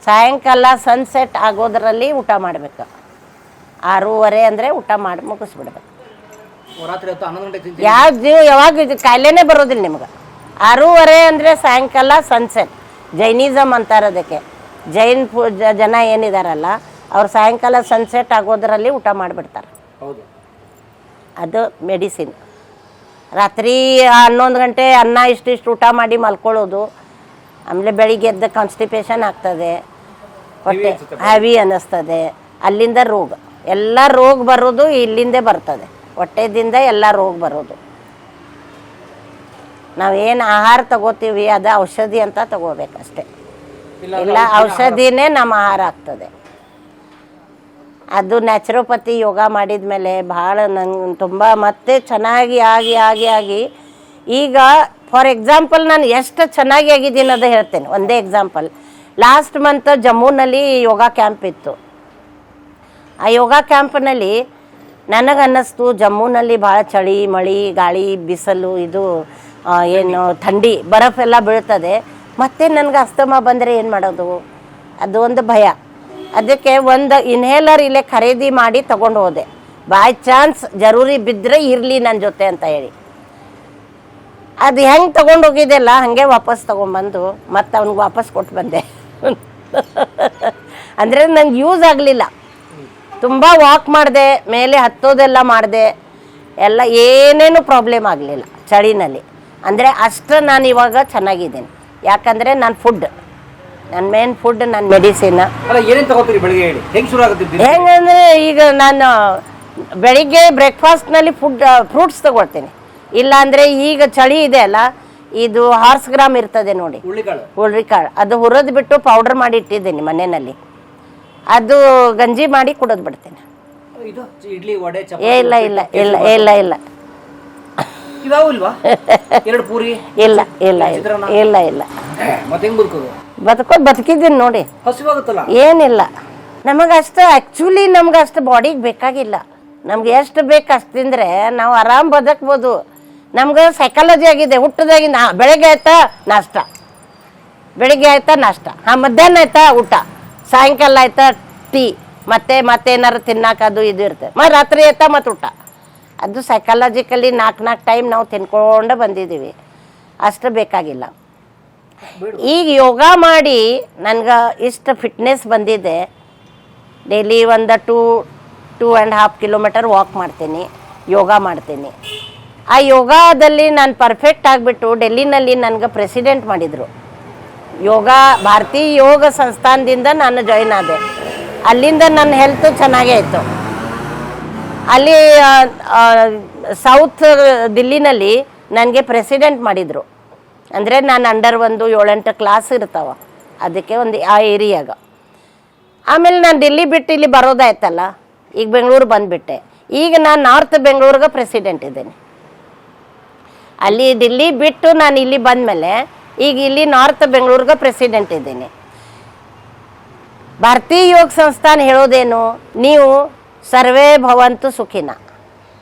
ಸಾಯಂಕಾಲ ಸನ್ಸೆಟ್ ಆಗೋದ್ರಲ್ಲಿ ಊಟ ಮಾಡ್ಬೇಕು. ಆರೂವರೆ ಅಂದರೆ ಊಟ ಮಾಡಿ ಮುಗಿಸ್ಬಿಡ್ಬೇಕು. ಯಾವ ಜೀವ ಯಾವಾಗ ಕಾಯಿಲೆನೇ ಬರೋದಿಲ್ಲ ನಿಮ್ಗೆ. ಆರೂವರೆ ಅಂದರೆ ಸಾಯಂಕಾಲ ಸನ್ಸೆಟ್ ಜೈನಿಸಮ್ ಅಂತಾರೆ ಅದಕ್ಕೆ. ಜೈನ್ ಪೂ ಜನ ಏನಿದಾರಲ್ಲ ಅವ್ರು ಸಾಯಂಕಾಲ ಸನ್ಸೆಟ್ ಆಗೋದ್ರಲ್ಲಿ ಊಟ ಮಾಡಿಬಿಡ್ತಾರೆ. ಹೌದು. ಅದು ಮೆಡಿಸಿನ್ ರಾತ್ರಿ ಹನ್ನೊಂದು ಗಂಟೆ ಅನ್ನ ಇಷ್ಟಿಷ್ಟು ಊಟ ಮಾಡಿ ಮಲ್ಕೊಳ್ಳೋದು. ಆಮೇಲೆ ಬೆಳಿಗ್ಗೆ ಎದ್ದು ಕಾನ್ಸ್ಟಿಪೇಷನ್ ಆಗ್ತದೆ. ಹೊಟ್ಟೆ ಹ್ಯಾವಿ ಹೆವಿ ಅನ್ನಿಸ್ತದೆ ಅಲ್ಲಿಂದ ರೋಗ. ಎಲ್ಲ ರೋಗ ಬರೋದು ಇಲ್ಲಿಂದೇ ಬರ್ತದೆ. ಹೊಟ್ಟೆದಿಂದ ಎಲ್ಲ ರೋಗ ಬರೋದು. ನಾವೇನು ಆಹಾರ ತಗೋತೀವಿ ಅದು ಔಷಧಿ ಅಂತ ತಗೋಬೇಕಷ್ಟೆ. ಇಲ್ಲ ಔಷಧಿನೇ ನಮ್ಮ ಆಹಾರ ಆಗ್ತದೆ. ಅದು ನ್ಯಾಚುರೋಪತಿ ಯೋಗ ಮಾಡಿದ ಮೇಲೆ ಭಾಳ ನಂಗೆ ತುಂಬ ಮತ್ತೆ ಚೆನ್ನಾಗಿ ಆಗಿ ಆಗಿ ಆಗಿ ಈಗ ಫಾರ್ ಎಕ್ಸಾಂಪಲ್ ನಾನು ಎಷ್ಟು ಚೆನ್ನಾಗಿ ಆಗಿದ್ದೀನಿ ಅದು ಹೇಳ್ತೇನೆ ಒಂದೇ ಎಕ್ಸಾಂಪಲ್ ಲಾಸ್ಟ್ ಮಂತ್ ಜಮ್ಮುನಲ್ಲಿ ಯೋಗ ಕ್ಯಾಂಪ್ ಇತ್ತು. ಆ ಯೋಗ ಕ್ಯಾಂಪ್ನಲ್ಲಿ ನನಗೆ ಅನ್ನಿಸ್ತು ಜಮ್ಮುನಲ್ಲಿ ಭಾಳ ಚಳಿ ಮಳಿ ಗಾಳಿ ಬಿಸಿಲು ಇದು ಏನು, ಥಂಡಿ ಬರಫೆಲ್ಲ ಬೀಳ್ತದೆ. ಮತ್ತೆ ನನಗೆ ಅಸ್ತಮ ಬಂದರೆ ಏನು ಮಾಡೋದು? ಅದು ಒಂದು ಭಯ. ಅದಕ್ಕೆ ಒಂದು ಇನ್ಹೇಲರ್ ಇಲ್ಲೇ ಖರೀದಿ ಮಾಡಿ ತಗೊಂಡು ಹೋದೆ. ಬಾಯ್ ಚಾನ್ಸ್ ಜರೂರಿ ಬಿದ್ದರೆ ಇರಲಿ ನನ್ನ ಜೊತೆ ಅಂತ ಹೇಳಿ. ಅದು ಹೆಂಗೆ ತಗೊಂಡು ಹೋಗಿದ್ದೆಲ್ಲ ಹಾಗೆ ವಾಪಸ್ ತೊಗೊಂಬಂದು ಮತ್ತೆ ಅವ್ನಿಗೆ ವಾಪಸ್ ಕೊಟ್ಟು ಬಂದೆ. ಅಂದರೆ ನಂಗೆ ಯೂಸ್ ಆಗಲಿಲ್ಲ. ತುಂಬ ವಾಕ್ ಮಾಡಿದೆ, ಮೇಲೆ ಹತ್ತೋದೆಲ್ಲ ಮಾಡಿದೆ. ಎಲ್ಲ ಏನೇನು ಪ್ರಾಬ್ಲಮ್ ಆಗಲಿಲ್ಲ, ಚಳಿನಲ್ಲಿ. ಅಂದರೆ ಅಷ್ಟು ನಾನು ಇವಾಗ ಚೆನ್ನಾಗಿದ್ದೀನಿ. ಯಾಕಂದರೆ ನಾನು ಫುಡ್ ನನ್ನ ಮೇನ್ ಫುಡ್ ನನ್ನ ಮೆಡಿಸಿನ್? ಹೆಂಗಂದ್ರೆ ಈಗ ನಾನು ಬೆಳಿಗ್ಗೆ ಬ್ರೇಕ್ಫಾಸ್ಟ್ನಲ್ಲಿ ಫುಡ್ ಫ್ರೂಟ್ಸ್ ತಗೊಳ್ತೀನಿ. ಇಲ್ಲಾಂದರೆ ಈಗ ಚಳಿ ಇದೆ ಅಲ್ಲ ಇದು ಹಾರ್ಸ್ ಗ್ರಾಮ್ ಇರ್ತದೆ ನೋಡಿ. ಹುಳ್ಳಿಕಾಳು ಅದು ಹುರಿದು ಬಿಟ್ಟು ಪೌಡರ್ ಮಾಡಿ ಇಟ್ಟಿದ್ದೀನಿ ಮನೆಯಲ್ಲಿ. ಅದು ಗಂಜಿ ಮಾಡಿ ಕುಡಿದು ಬಿಡ್ತೀನಿ. ಇಲ್ಲ ಇಲ್ಲ ಇಲ್ಲ ಇಲ್ಲ ಇಲ್ಲ. ಇದಾವು ಎರಡು ಪೂರಿ? ಇಲ್ಲ ಇಲ್ಲ ಇಲ್ಲ ಇಲ್ಲ ಇಲ್ಲ. ಮತ್ತೆ ಹೆಂಗ್ ಬದುಕೋದು? ಬದುಕೊಂಡು ಬದುಕಿದ್ದೀನಿ ನೋಡಿ. ಹಸಿವಾಗುತ್ತಲ್ಲ? ಏನಿಲ್ಲ. ನಮಗೆ ಅಷ್ಟು ಆ್ಯಕ್ಚುಲಿ ನಮ್ಗೆ ಅಷ್ಟು ಬಾಡಿಗೆ ಬೇಕಾಗಿಲ್ಲ. ನಮ್ಗೆ ಎಷ್ಟು ಬೇಕು ಅಷ್ಟು ತಿಂದರೆ ನಾವು ಆರಾಮ್ ಬದುಕ್ಬೋದು. ನಮ್ಗೆ ಸೈಕಾಲಜಿ ಆಗಿದೆ ಹುಟ್ಟದಾಗಿಂದ ಬೆಳಗ್ಗೆ ಆಯ್ತಾ ನಾಷ್ಟ. ಬೆಳಿಗ್ಗೆ ಆಯ್ತಾ ನಾಷ್ಟ. ಹಾಂ ಮಧ್ಯಾಹ್ನ ಆಯ್ತಾ ಊಟ. ಸಾಯಂಕಾಲ ಆಯ್ತಾ ಟೀ. ಮತ್ತೆ ಮತ್ತೇನಾರು ತಿನ್ನಕ್ಕೆ ಅದು ಇದು ಇರ್ತದೆ. ಮತ್ತು ರಾತ್ರಿ ಆಯ್ತಾ ಮತ್ತು ಊಟ. ಅದು ಸೈಕಾಲಜಿಕಲಿ ನಾಲ್ಕು ನಾಲ್ಕು ಟೈಮ್ ನಾವು ತಿನ್ಕೊಂಡು ಬಂದಿದ್ದೀವಿ. ಅಷ್ಟು ಬೇಕಾಗಿಲ್ಲ. ಈಗ ಯೋಗ ಮಾಡಿ ನನ್ಗೆ ಇಷ್ಟು ಫಿಟ್ನೆಸ್ ಬಂದಿದೆ. ಡೈಲಿ ಒಂದು two two and half kilometre walk ಮಾಡ್ತೀನಿ ಯೋಗ ಮಾಡ್ತೀನಿ. ಆ ಯೋಗದಲ್ಲಿ ನಾನು ಪರ್ಫೆಕ್ಟ್ ಆಗಿಬಿಟ್ಟು ಡೆಲ್ಲಿನಲ್ಲಿ ನನಗೆ ಪ್ರೆಸಿಡೆಂಟ್ ಮಾಡಿದರು. ಯೋಗ ಭಾರತೀಯ ಯೋಗ ಸಂಸ್ಥಾನದಿಂದ ನಾನು ಜಾಯಿನ್ ಆದೆ. ಅಲ್ಲಿಂದ ನನ್ನ ಹೆಲ್ತ್ ಚೆನ್ನಾಗೇ ಇತ್ತು. ಅಲ್ಲಿ ಸೌತ್ ದಿಲ್ಲಿನಲ್ಲಿ ನನಗೆ ಪ್ರೆಸಿಡೆಂಟ್ ಮಾಡಿದರು. ಅಂದರೆ ನಾನು ಅಂಡರ್ ಒಂದು ಏಳೆಂಟು ಕ್ಲಾಸ್ ಇರ್ತಾವ. ಅದಕ್ಕೆ ಒಂದು ಆ ಏರಿಯಾಗ ಆಮೇಲೆ ನಾನು ಡೆಲ್ಲಿ ಬಿಟ್ಟು ಇಲ್ಲಿ ಬರೋದಾಯ್ತಲ್ಲ, ಈಗ ಬೆಂಗಳೂರು ಬಂದುಬಿಟ್ಟೆ. ಈಗ ನಾನು ನಾರ್ತ್ ಬೆಂಗಳೂರಿಗೆ ಪ್ರೆಸಿಡೆಂಟ್ ಇದ್ದೇನೆ. ಅಲ್ಲಿ ಡೆಲ್ಲಿ ಬಿಟ್ಟು ನಾನು ಇಲ್ಲಿ ಬಂದಮೇಲೆ ಈಗ ಇಲ್ಲಿ ನಾರ್ತ್ ಬೆಂಗಳೂರಿಗೆ ಪ್ರೆಸಿಡೆಂಟ್ ಇದ್ದೀನಿ. ಭಾರತೀಯ ಯೋಗ ಸಂಸ್ಥಾನ ಹೇಳೋದೇನು? ನೀವು ಸರ್ವೇ ಭವಂತು ಸುಖಿನ.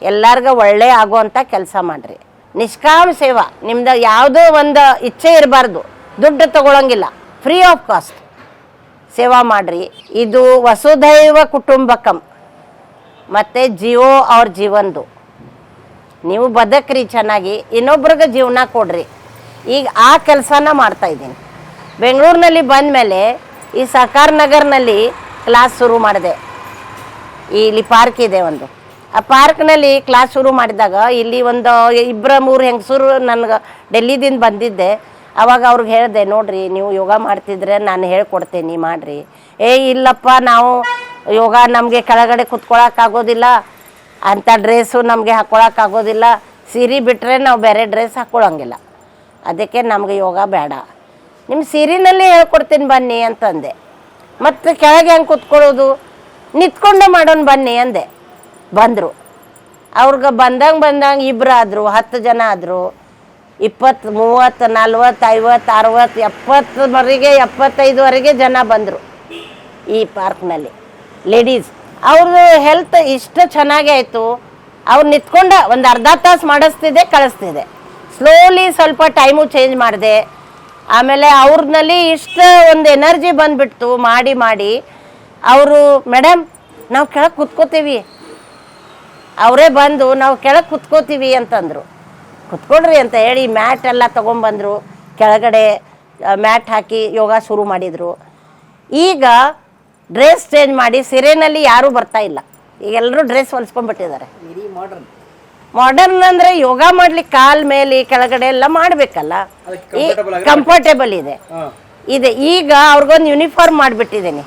ಎಲ್ಲರಿಗೂ ಒಳ್ಳೆ ಆಗುವಂಥ ಕೆಲಸ ಮಾಡಿರಿ. ನಿಷ್ಕಾಮ ಸೇವಾ, ನಿಮ್ದು ಯಾವುದೋ ಒಂದು ಇಚ್ಛೆ ಇರಬಾರ್ದು, ದುಡ್ಡು ತಗೊಳಂಗಿಲ್ಲ ಫ್ರೀ ಆಫ್ ಕಾಸ್ಟ್ ಸೇವಾ ಮಾಡಿರಿ. ಇದು ವಸುಧೈವ ಕುಟುಂಬಕಂ. ಮತ್ತು ಜೀವೋ ಅವ್ರ ಜೀವನದು ನೀವು ಬದುಕ್ರಿ ಚೆನ್ನಾಗಿ, ಇನ್ನೊಬ್ರಿಗೆ ಜೀವನ ಕೊಡ್ರಿ. ಈಗ ಆ ಕೆಲಸನ ಮಾಡ್ತಾ ಇದ್ದೀನಿ. ಬೆಂಗಳೂರಿನಲ್ಲಿ ಬಂದಮೇಲೆ ಈ ಸಹಕಾರ ನಗರ್ನಲ್ಲಿ ಕ್ಲಾಸ್ ಶುರು ಮಾಡಿದೆ. ಇಲ್ಲಿ ಪಾರ್ಕ್ ಇದೆ ಒಂದು. ಆ ಪಾರ್ಕ್ನಲ್ಲಿ ಕ್ಲಾಸ್ ಶುರು ಮಾಡಿದಾಗ ಇಲ್ಲಿ ಒಂದು ಇಬ್ಬರ ಮೂರು ಹೆಂಗಸರು ನನಗೆ ಡೆಲ್ಲಿದಿಂದ ಬಂದಿದ್ದೆ. ಅವಾಗ ಅವ್ರಿಗೆ ಹೇಳಿದೆ, ನೋಡ್ರಿ, ನೀವು ಯೋಗ ಮಾಡ್ತಿದ್ರೆ ನಾನು ಹೇಳ್ಕೊಡ್ತೇನೆ, ಮಾಡಿರಿ. ಏ, ಇಲ್ಲಪ್ಪ, ನಾವು ಯೋಗ ನಮಗೆ ಕೆಳಗಡೆ ಕುತ್ಕೊಳಕ್ಕಾಗೋದಿಲ್ಲ ಅಂಥ ಡ್ರೆಸ್ಸು ನಮಗೆ ಹಾಕ್ಕೊಳಕ್ಕಾಗೋದಿಲ್ಲ ಸೀರೆ ಬಿಟ್ಟರೆ ನಾವು ಬೇರೆ ಡ್ರೆಸ್ ಹಾಕ್ಕೊಳಂಗಿಲ್ಲ ಅದಕ್ಕೆ ನಮಗೆ ಯೋಗ ಬೇಡ. ನಿಮ್ಮ ಸೀರೆನಲ್ಲೇ ಹೇಳ್ಕೊಡ್ತೀನಿ ಬನ್ನಿ, ಅಂತಂದೆ. ಮತ್ತು ಕೆಳಗೆ ಹೆಂಗೆ ಕುತ್ಕೊಳ್ಳೋದು? ನಿಂತ್ಕೊಂಡೆ ಮಾಡೋಣ ಬನ್ನಿ ಅಂದೆ. ಬಂದರು. ಅವ್ರಿಗೆ ಬಂದಂಗೆ ಬಂದಂಗೆ ಇಬ್ಬರು ಆದರು, ಹತ್ತು ಜನ ಆದರು. ಇಪ್ಪತ್ತು, ಮೂವತ್ತು, ನಲ್ವತ್ತು, ಐವತ್ತು, ಅರವತ್ತು ಎಪ್ಪತ್ತುವರೆಗೆ ಎಪ್ಪತ್ತೈದುವರೆಗೆ ಜನ ಬಂದರು ಈ ಪಾರ್ಕ್ನಲ್ಲಿ ಲೇಡೀಸ್ ಅವ್ರದ್ದು ಹೆಲ್ತ್ ಇಷ್ಟು ಚೆನ್ನಾಗಿ ಆಯಿತು. ಅವ್ರು ನಿಂತ್ಕೊಂಡ ಒಂದು ಅರ್ಧ ತಾಸು ಮಾಡಿಸ್ತಿದ್ದೆ, ಕಳಿಸ್ತಿದ್ದೆ. ಸ್ಲೋಲಿ ಸ್ವಲ್ಪ ಟೈಮು ಚೇಂಜ್ ಮಾಡಿದೆ. ಆಮೇಲೆ ಅವ್ರನ್ನಲ್ಲಿ ಇಷ್ಟು ಒಂದು ಎನರ್ಜಿ ಬಂದ್ಬಿಡ್ತು, ಮಾಡಿ ಮಾಡಿ. ಅವರು ಮೇಡಮ್ ನಾವು ಕೆಳಗೆ ಕುತ್ಕೋತೀವಿ. ಅವರೇ ಬಂದು ನಾವು ಕೆಳಗೆ ಕುತ್ಕೋತೀವಿ ಅಂತಂದರು. ಕುತ್ಕೊಳ್ರಿ ಅಂತ ಹೇಳಿ ಮ್ಯಾಟ್ ಎಲ್ಲ ತೊಗೊಂಬಂದರು. ಕೆಳಗಡೆ ಮ್ಯಾಟ್ ಹಾಕಿ ಯೋಗ ಶುರು ಮಾಡಿದರು. ಈಗ ಡ್ರೆಸ್ ಚೇಂಜ್ ಮಾಡಿ ಸಿರೆನಲ್ಲಿ ಯಾರೂ ಬರ್ತಾ ಇಲ್ಲ. ಈಗ ಎಲ್ಲರೂ ಡ್ರೆಸ್ ಹೊಲ್ಸ್ಕೊಂಡ್ಬಿಟ್ಟಿದ್ದಾರೆ. ಮಾಡರ್ನ್ ಅಂದರೆ ಯೋಗ ಮಾಡ್ಲಿಕ್ಕೆ ಕಾಲ್ ಮೇಲೆ ಕೆಳಗಡೆ ಎಲ್ಲ ಮಾಡಬೇಕಲ್ಲ. ಈ ಕಂಫರ್ಟೇಬಲ್ ಇದೆ. ಇದೆ. ಈಗ ಅವ್ರಿಗೊಂದು uniform ಮಾಡಿಬಿಟ್ಟಿದ್ದೀನಿ.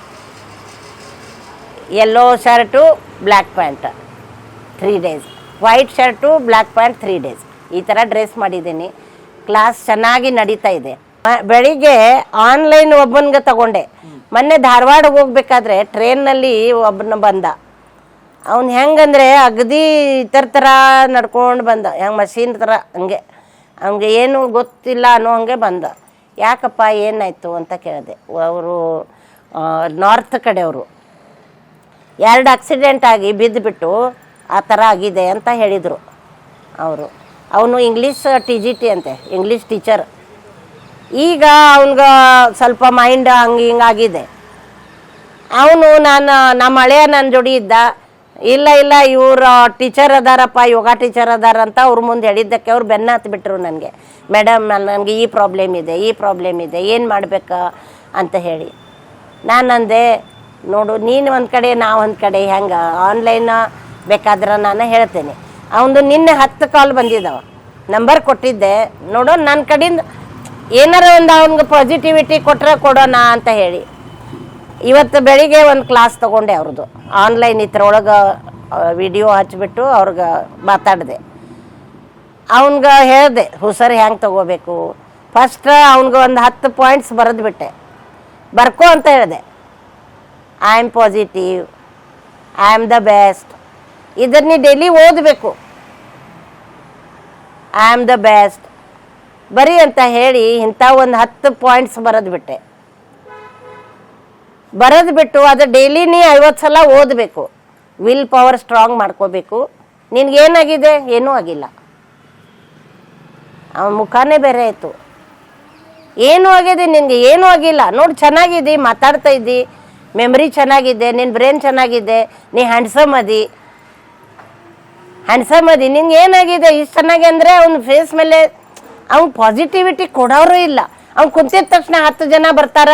Yellow shirt black pant three days white shirt black pant three days ಈ ಥರ ಡ್ರೆಸ್ ಮಾಡಿದ್ದೀನಿ. ಕ್ಲಾಸ್ ಚೆನ್ನಾಗಿ ನಡೀತಾ ಇದೆ. ಬೆಳಿಗ್ಗೆ ಆನ್ಲೈನ್ ಒಬ್ಬನಿಗೆ ತಗೊಂಡೆ. ಮೊನ್ನೆ ಧಾರವಾಡಕ್ಕೆ ಹೋಗ್ಬೇಕಾದ್ರೆ ಟ್ರೈನ್ನಲ್ಲಿ ಒಬ್ಬನ ಬಂದ. ಅವ್ನು ಹೆಂಗಂದರೆ ಅಗದಿ ಇತರ ಥರ ನಡ್ಕೊಂಡು ಬಂದ. ಹೆಂಗೆ ಮಷೀನ್ ಥರ ಹಂಗೆ. ಅವ್ನಿಗೆ ಏನು ಗೊತ್ತಿಲ್ಲ ಅನ್ನೋ ಹಂಗೆ ಬಂದ. ಯಾಕಪ್ಪ ಏನಾಯಿತು ಅಂತ ಕೇಳಿದೆ. ಅವರು ನಾರ್ತ್ ಕಡೆಯವರು ಎರಡು ಆಕ್ಸಿಡೆಂಟ್ ಆಗಿ ಬಿದ್ದುಬಿಟ್ಟು ಆ ಥರ ಆಗಿದೆ ಅಂತ ಹೇಳಿದರು ಅವರು. ಅವನು ಇಂಗ್ಲೀಷ್ ಟಿ ಜಿ ಟಿ ಅಂತೆ ಇಂಗ್ಲೀಷ್ ಟೀಚರ್ ಈಗ ಅವನ್ಗೆ ಸ್ವಲ್ಪ ಮೈಂಡ್ ಹಂಗೆ ಹಿಂಗೆ ಆಗಿದೆ. ಅವನು ನಾನು, ನಮ್ಮ ಹಳೆಯ ನನ್ನ ಜೋಡಿ ಇದ್ದ. ಇಲ್ಲ ಇಲ್ಲ, ಇವರು ಟೀಚರ್ ಅದಾರಪ್ಪ, ಯೋಗ ಟೀಚರ್ ಅದಾರ ಅಂತ ಅವ್ರ ಮುಂದೆ ಹೇಳಿದ್ದಕ್ಕೆ ಅವ್ರು ಬೆನ್ನ ಹತ್ಬಿಟ್ರು ನನಗೆ. ಮೇಡಮ್ ನನಗೆ ಈ ಪ್ರಾಬ್ಲಮ್ ಇದೆ, ಈ ಪ್ರಾಬ್ಲಮ್ ಇದೆ, ಏನು ಮಾಡಬೇಕು ಅಂತ ಹೇಳಿ. ನಾನು ಅಂದೆ ನೋಡು, ನೀನು ಒಂದು ಕಡೆ, ನಾವು ಒಂದು ಕಡೆ, ಹೆಂಗೆ? ಆನ್ಲೈನ್ ಬೇಕಾದ್ರೆ ನಾನು ಹೇಳ್ತೇನೆ. ಅವನು ನಿನ್ನೆ ಹತ್ತು ಕಾಲ್ ಬಂದಿದ್ದಾವ ನಂಬರ್ ಕೊಟ್ಟಿದ್ದೆ. ನೋಡು ನನ್ನ ಕಡೆಯಿಂದ ಏನಾರ ಒಂದು ಅವನಿಗೆ ಪಾಸಿಟಿವಿಟಿ ಕೊಟ್ಟರೆ ಕೊಡೋಣ ಅಂತ ಹೇಳಿ. ಇವತ್ತು ಬೆಳಿಗ್ಗೆ ಒಂದು ಕ್ಲಾಸ್ ತೊಗೊಂಡೆ ಅವ್ರದ್ದು ಆನ್ಲೈನ್ ಇದ್ರೊಳಗೆ ವಿಡಿಯೋ ಹಚ್ಚಿಬಿಟ್ಟು ಅವ್ರಿಗೆ ಮಾತಾಡಿದೆ. ಅವನಿಗೆ ಹೇಳಿದೆ, ಹುಷಾರು ಹೆಂಗೆ ತೊಗೋಬೇಕು? ಫಸ್ಟ್ ಅವ್ನಿಗೆ ಒಂದು ಹತ್ತು ಪಾಯಿಂಟ್ಸ್ ಬರೆದ್ಬಿಟ್ಟೆ. ಬರ್ಕೋ ಅಂತ ಹೇಳಿದೆ. I am positive I am the best ಇದನ್ನೇ ಡೈಲಿ ಓದಬೇಕು. ಐ ಆಮ್ ದ ಬೆಸ್ಟ್ ಬರೀ ಅಂತ ಹೇಳಿ ಇಂಥ ಒಂದು ಹತ್ತು ಪಾಯಿಂಟ್ಸ್ ಬರೆದ್ಬಿಟ್ಟೆ ಬರೆದು ಬಿಟ್ಟು ಅದು ಡೈಲಿ ನೀ ಐವತ್ತು ಸಲ ಓದಬೇಕು. ವಿಲ್ ಪವರ್ ಸ್ಟ್ರಾಂಗ್ ಮಾಡ್ಕೋಬೇಕು. ನಿನಗೇನಾಗಿದೆ ಏನೂ ಆಗಿಲ್ಲ. ಅವನ ಮುಖಾನೇ ಬೇರೆ ಆಯಿತು. ಏನೂ ಆಗಿದೆ ನಿನಗೆ? ಏನೂ ಆಗಿಲ್ಲ. ನೋಡಿ ಚೆನ್ನಾಗಿದ್ದಿ, ಮಾತಾಡ್ತಾ ಇದ್ದಿ. ಮೆಮ್ರಿ ಚೆನ್ನಾಗಿದೆ ನಿನ್ನ ಬ್ರೈನ್ ಚೆನ್ನಾಗಿದೆ ನೀ ಹ್ಯಾಂಡ್ಸಮ್ ಅದಿ. ಹ್ಯಾಂಡ್ಸಮ್ ಅದಿ ನಿಂಗೆ ಏನಾಗಿದೆ? ಇಷ್ಟು ಚೆನ್ನಾಗಿ ಅಂದರೆ ಅವ್ನ ಫೇಸ್ ಮೇಲೆ ಅವ್ನು ಪಾಸಿಟಿವಿಟಿ ಕೊಡೋರು ಇಲ್ಲ. ಅವ್ನು ಕುಂತಿದ ತಕ್ಷಣ ಹತ್ತು ಜನ ಬರ್ತಾರ.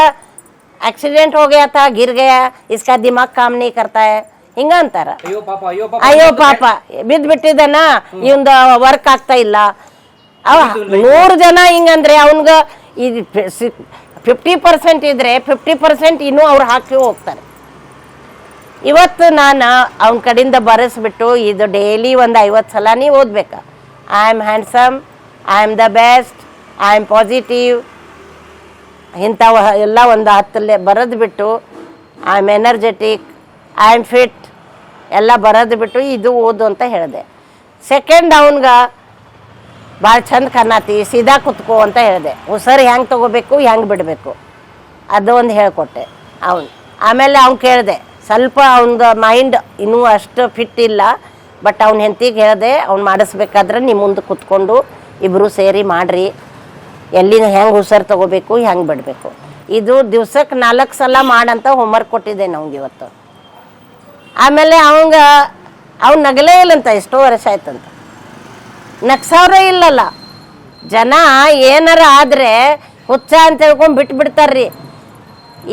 ಆಕ್ಸಿಡೆಂಟ್ ಹೋಗ್ಯಾತ ಗಿರ್ಗಯ ಇಸ್ಕ ದಿಮಾಗ್ ಕಾಮ್ ನೀ ಕರ್ತಾಯ ಹಿಂಗ ಅಂತಾರ. ಅಯ್ಯೋ ಪಾಪ ಬಿದ್ದ್ಬಿಟ್ಟಿದನ ಇವಂದ ವರ್ಕ್ ಆಗ್ತಾ ಇಲ್ಲ. ಅವ ನೂರು ಜನ ಹಿಂಗಂದ್ರೆ ಅವನ್ಗ ಇದು ಫಿಫ್ಟಿ ಪರ್ಸೆಂಟ್ ಇದ್ರೆ ಫಿಫ್ಟಿ ಪರ್ಸೆಂಟ್ ಇನ್ನೂ ಅವ್ರು ಹಾಕಿ ಹೋಗ್ತಾರೆ. ಇವತ್ತು ನಾನು ಅವನ ಕಡೆಯಿಂದ ಬರೆಸ್ಬಿಟ್ಟು ಇದು ಡೈಲಿ ಒಂದು ಐವತ್ತು ಸಲ ನೀವು ಓದ್ಬೇಕು. I am handsome I am the best I am positive ಇಂಥವ ಎಲ್ಲ ಒಂದು ಹತ್ತಲ್ಲೇ ಬರೆದು ಬಿಟ್ಟು I am energetic I am fit ಎಲ್ಲ ಬರೆದು ಬಿಟ್ಟು ಇದು ಓದು ಅಂತ ಹೇಳಿದೆ. ಸೆಕೆಂಡ್ ಅವನ್ಗೆ ಭಾಳ ಚಂದ ಕಾಣತಿ ಸೀದಾ ಕುತ್ಕೋ ಅಂತ ಹೇಳಿದೆ. ಉಸರು ಹೆಂಗೆ ತೊಗೋಬೇಕು, ಹೆಂಗೆ ಬಿಡಬೇಕು? ಅದು ಒಂದು ಹೇಳ್ಕೊಟ್ಟೆ ಅವನು. ಆಮೇಲೆ ಅವ್ನು ಕೇಳಿದೆ, ಸ್ವಲ್ಪ ಅವನದು ಮೈಂಡ್ ಇನ್ನೂ ಅಷ್ಟು ಫಿಟ್ ಇಲ್ಲ ಬಟ್ ಅವ್ನ ಹೆಂತಿಗೆ ಹೇಳಿದೆ, ಅವ್ನು ಮಾಡಿಸ್ಬೇಕಾದ್ರೆ ನಿಮ್ಮ ಮುಂದೆ ಕುತ್ಕೊಂಡು ಇಬ್ಬರು ಸೇರಿ ಮಾಡಿರಿ. ಎಲ್ಲಿನ ಹೆಂಗೆ ಹುಷಾರು ತೊಗೋಬೇಕು, ಹೆಂಗೆ ಬಿಡಬೇಕು. ಇದು ದಿವ್ಸಕ್ಕೆ ನಾಲ್ಕು ಸಲ ಮಾಡಂತ ಹೋಮ್ವರ್ಕ್ ಕೊಟ್ಟಿದ್ದೆ ನಮ್ಗೆ ಇವತ್ತು. ಆಮೇಲೆ ಅವಂಗೆ, ಅವ್ನು ನಗಲೇ ಇಲ್ಲಂತ ಎಷ್ಟೋ ವರ್ಷ ಆಯ್ತಂತ. ನಗ್ಸವ್ರೇ ಇಲ್ಲಲ್ಲ. ಜನ ಏನಾರ ಆದರೆ ಹುಚ್ಚ ಅಂತ ಹೇಳ್ಕೊಂಡು ಬಿಟ್ಬಿಡ್ತಾರ್ರಿ.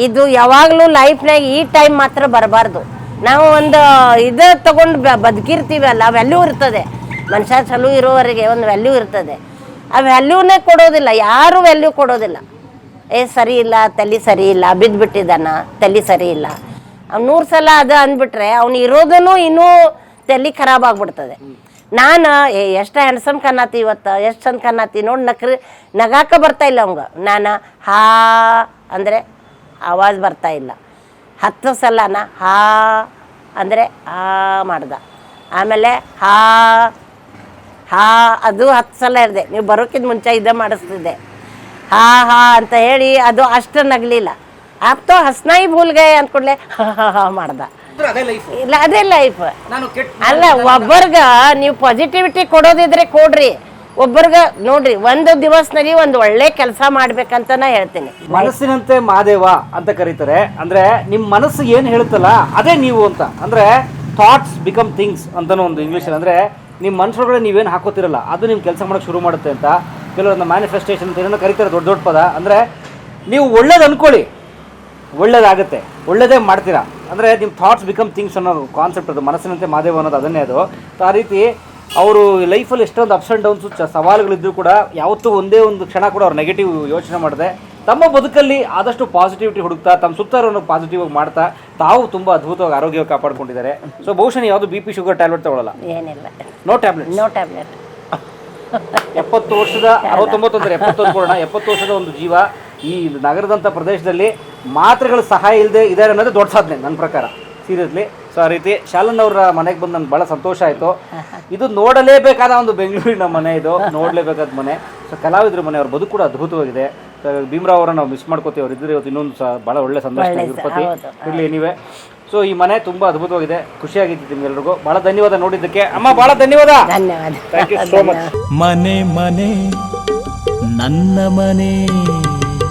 ಇದು ಯಾವಾಗಲೂ ಲೈಫ್ನಾಗ ಈ ಟೈಮ್ ಮಾತ್ರ ಬರಬಾರ್ದು. ನಾವು ಒಂದು ಇದು ತಗೊಂಡು ಬದುಕಿರ್ತೀವಲ್ಲ ವ್ಯಾಲ್ಯೂ ಇರ್ತದೆ. ಮನುಷ್ಯ ಚಲೋ ಇರೋವರೆಗೆ ಒಂದು ವ್ಯಾಲ್ಯೂ ಇರ್ತದೆ. ಆ ವ್ಯಾಲ್ಯೂನೇ ಕೊಡೋದಿಲ್ಲ, ಯಾರೂ ವ್ಯಾಲ್ಯೂ ಕೊಡೋದಿಲ್ಲ. ಏ, ಸರಿ ಇಲ್ಲ, ತಲೆ ಸರಿ ಇಲ್ಲ ಬಿದ್ದುಬಿಟ್ಟಿದ್ದಾನ ತಲೆ ಸರಿ ಇಲ್ಲ. ಅವ್ನು ನೂರು ಸಲ ಅದು ಅಂದ್ಬಿಟ್ರೆ, ಅವ್ನು ಇರೋದನ್ನು ಇನ್ನೂ ತಲೆ ಖರಾಬ್ ಆಗ್ಬಿಡ್ತದೆ. ನಾನು, ಏ, ಎಷ್ಟು ಹ್ಯಾಂಡ್ಸಮ್ ಕನ್ನತಿ ಇವತ್ತು, ಎಷ್ಟು ಚಂದ ಕನ್ನತಿ ನೋಡಿ ನಕ್ರಿ, ನಗಾಕ ಬರ್ತಾ ಇಲ್ಲ ಅವಂಗ. ನಾನು, ಹಾ ಅಂದರೆ ಆವಾಜ್ ಬರ್ತಾ ಇಲ್ಲ. ಹತ್ತು ಸಲನ ಹಾ ಅಂದರೆ ಆ ಮಾಡ್ದ. ಆಮೇಲೆ ಹಾ ಹಾ, ಅದು ಹತ್ತು ಸಲ ಇರದೆ ನೀವು ಬರೋಕ್ಕಿಂತ ಮುಂಚೆ ಇದೇ ಮಾಡಿಸ್ತಿದ್ದೆ. ಹಾ ಹಾ ಅಂತ ಹೇಳಿ ಅದು ಅಷ್ಟು ನಗಲಿಲ್ಲ. ಆಪ್ತೋ ಹಸ್ನಾಯಿ ಭೂಲ್ಗೆ ಅಂದ್ಕೊಡ್ಲೆ ಹಾ ಹಾ ಹಾ ಮಾಡ್ದ. ಇಲ್ಲ ಅದೇ ಲೈಫ್ ನಾನು ಅಲ್ಲ ಒಬ್ಬರ್ಗ ನೀವು ಪಾಸಿಟಿವಿಟಿ ಕೊಡೋದಿದ್ರೆ ಕೊಡ್ರಿ. ಒಬ್ಬರ್ಗ ನೋಡ್ರಿ ಒಂದು ದಿವಸನಲ್ಲಿ ಒಂದು ಒಳ್ಳೆ ಕೆಲಸ ಮಾಡ್ಬೇಕಂತ ನಾ ಹೇಳ್ತೀನಿ. ಮನಸ್ಸಿನಂತೆ ಮಾದೇವ ಅಂತ ಕರೀತಾರೆ. ಅಂದ್ರೆ ನಿಮ್ ಮನಸ್ಸು ಏನ್ ಹೇಳುತ್ತಲ್ಲ ಅದೇ ನೀವು ಅಂತ. ಅಂದ್ರೆ ಥಾಟ್ಸ್ ಬಿಕಮ್ ಥಿಂಗ್ಸ್ ಅಂತ ಒಂದು ಇಂಗ್ಲಿಷ್ ಅಂದ್ರೆ ನಿಮ್ ಮನಸ್ಸೊಳಗಡೆ ನೀವೇನು ಹಾಕೋತಿರಲ್ಲ ಅದು ನಿಮ್ ಕೆಲಸ ಮಾಡಕ್ ಶುರು ಮಾಡುತ್ತೆ ಅಂತ ಕೆಲವೊಂದು ಮ್ಯಾನಿಫೆಸ್ಟೇಷನ್ ಅಂತ ಏನೋ ಕರೀತಾರೆ ದೊಡ್ಡ ದೊಡ್ಡ ಪದ. ಅಂದ್ರೆ ನೀವು ಒಳ್ಳೇದು ಅನ್ಕೊಳ್ಳಿ. ಒಳ್ಳೇದಾಗುತ್ತೆ. ಒಳ್ಳೇದೇ ಮಾಡ್ತೀರಾ. ಅಂದರೆ ನಿಮ್ಮ ಥಾಟ್ಸ್ ಬಿಕಮ್ ಥಿಂಗ್ಸ್ ಅನ್ನೋ ಕಾನ್ಸೆಪ್ಟ್ ಅದು ಮನಸ್ಸಿನಂತೆ ಮಾದೇವ ಅನ್ನೋದು ಅದನ್ನೇ ಅದು. ಸೊ ಆ ರೀತಿ ಅವರು ಲೈಫಲ್ಲಿ ಎಷ್ಟೊಂದು ಅಪ್ಸ್ ಆ್ಯಂಡ್ ಡೌನ್ಸು ಚ ಸವಾಲುಗಳಿದ್ರು ಕೂಡ ಯಾವತ್ತೂ ಒಂದೇ ಒಂದು ಕ್ಷಣ ಕೂಡ ಅವ್ರು ನೆಗೆಟಿವ್ ಯೋಚನೆ ಮಾಡಿದೆ. ತಮ್ಮ ಬದುಕಲ್ಲಿ ಆದಷ್ಟು ಪಾಸಿಟಿವಿಟಿ ಹುಡುಕ್ತಾ ತಮ್ಮ ಸುತ್ತಾರವನ್ನು ಪಾಸಿಟಿವ್ ಆಗಿ ಮಾಡ್ತಾ ತಾವು ತುಂಬ ಅದ್ಭುತವಾಗಿ ಆರೋಗ್ಯವಾಗಿ ಕಾಪಾಡ್ಕೊಂಡಿದ್ದಾರೆ. ಸೊ ಬಹುಶಃ ನೀವು ಯಾವುದು ಬಿ ಪಿ ಶುಗರ್ ಟ್ಯಾಬ್ಲೆಟ್ ತಗೊಳ್ಳಲ್ಲ ಏನಿಲ್ಲ. ನೋ ಟ್ಯಾಬ್ಲೆಟ್ ನೋ ಟ್ಯಾಬ್ಲೆಟ್ ಎಪ್ಪತ್ತು ವರ್ಷದ ಅರವತ್ತೊಂಬತ್ತು ಅಂದರೆ ಎಪ್ಪತ್ತೊಂದು ಕೊಡೋಣ ಎಪ್ಪತ್ತು ವರ್ಷದ ಒಂದು ಜೀವ. ಈ ನಗರದಂಥ ಪ್ರದೇಶದಲ್ಲಿ ಮಾತ್ರೆಗಳ ಸಹಾಯ ಇಲ್ಲದೆ ಇದ್ದಾರೆ ಅನ್ನೋದು ದೊಡ್ಡ ಸಾಧನೆ ನನ್ನ ಪ್ರಕಾರ. ಸೀರಿಯಸ್ಲಿ ಸೊ ಆ ರೀತಿ ಶಾಲನ್ ಅವರ ಮನೆಗೆ ಬಂದು ನಂಗೆ ಭಾಳ ಸಂತೋಷ ಆಯಿತು. ಇದು ನೋಡಲೇಬೇಕಾದ ಒಂದು ಬೆಂಗಳೂರಿನ ಮನೆ ಇದು ನೋಡಲೇಬೇಕಾದ ಮನೆ. ಸೊ ಕಲಾವಿದ್ರ ಮನೆ ಅವ್ರ ಬದುಕು ಕೂಡ ಅದ್ಭುತವಾಗಿದೆ. ಸೊ ಭೀಮ್ರಾವ್ ಅವರನ್ನ ನಾವು ಮಿಸ್ ಮಾಡ್ಕೋತೀವಿ ಅವ್ರು ಇದ್ರೆ ಇವತ್ತು ಇನ್ನೊಂದು ಸಹ ಭಾಳ ಒಳ್ಳೆ ಸಂತೋಷ ತಿರುಪತಿ. ಇರಲಿ ನೀವೇ ಸೊ ಈ ಮನೆ ತುಂಬಾ ಅದ್ಭುತವಾಗಿದೆ. ಖುಷಿಯಾಗಿತ್ತು ನಿಮ್ಗೆಲ್ರಿಗೂ. ಭಾಳ ಧನ್ಯವಾದ ನೋಡಿದ್ದಕ್ಕೆ. ಅಮ್ಮ ಭಾಳ ಧನ್ಯವಾದ. ಧನ್ಯವಾದ. ಥ್ಯಾಂಕ್ ಯು ಸೋ ಮಚ್ ಮನೆ ಮನೆ ನನ್ನ ಮನೆ.